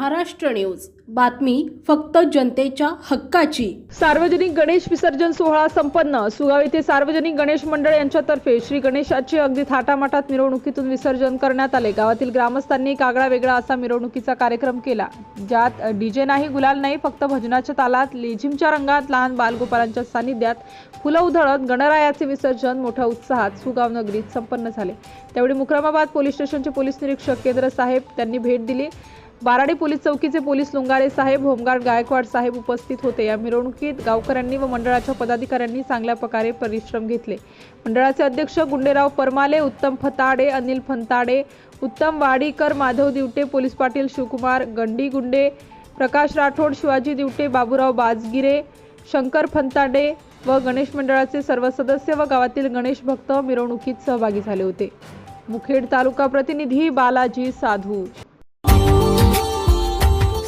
Maharashtra news. बातमी फक्त जनतेच्या हक्काची. सार्वजनिक गणेश विसर्जन सोहळा संपन्न. सुगाव येथे सार्वजनिक गणेश मंडळ यांच्यातर्फे श्री गणेशाचे अगदी थाटामाटात मिरवणुकीतून विसर्जन करण्यात आले. गावातील ग्रामस्थांनी कागळा वेगळा असा मिरवणुकीचा कार्यक्रम केला. ज्यात डीजे नाही गुलाल नाही फक्त भजनाच्या तालात लेझिमच्या रंगात लहान बालगोपालांच्या सानिध्यात फुलं उधळत गणरायाचे विसर्जन मोठ्या उत्साहात सुगाव नगरीत संपन्न झाले. त्यावेळी मुक्रमाबाद पोलीस स्टेशनचे पोलीस निरीक्षक केंद्र साहेब त्यांनी भेट दिली. बाराडी पोलीस चौकीचे पोलीस लुंगारे साहेब होमगार्ड गायकवाड साहेब उपस्थित होते. या मिरवणुकीत गावकऱ्यांनी व मंडळाच्या पदाधिकाऱ्यांनी चांगल्या प्रकारे परिश्रम घेतले. मंडळाचे अध्यक्ष गुंडेराव परमाले उत्तम फताडे अनिल फंताडे उत्तम वाडीकर माधव दिवटे पोलीस पाटील शिवकुमार गंडी गुंडे प्रकाश राठोड शिवाजी दिवटे बाबूराव बाजगिरे शंकर फंताडे व गणेश मंडळाचे सर्व सदस्य व गावातील गणेश भक्त मिरवणुकीत सहभागी झाले होते. मुखेड तालुका प्रतिनिधी बालाजी साधू.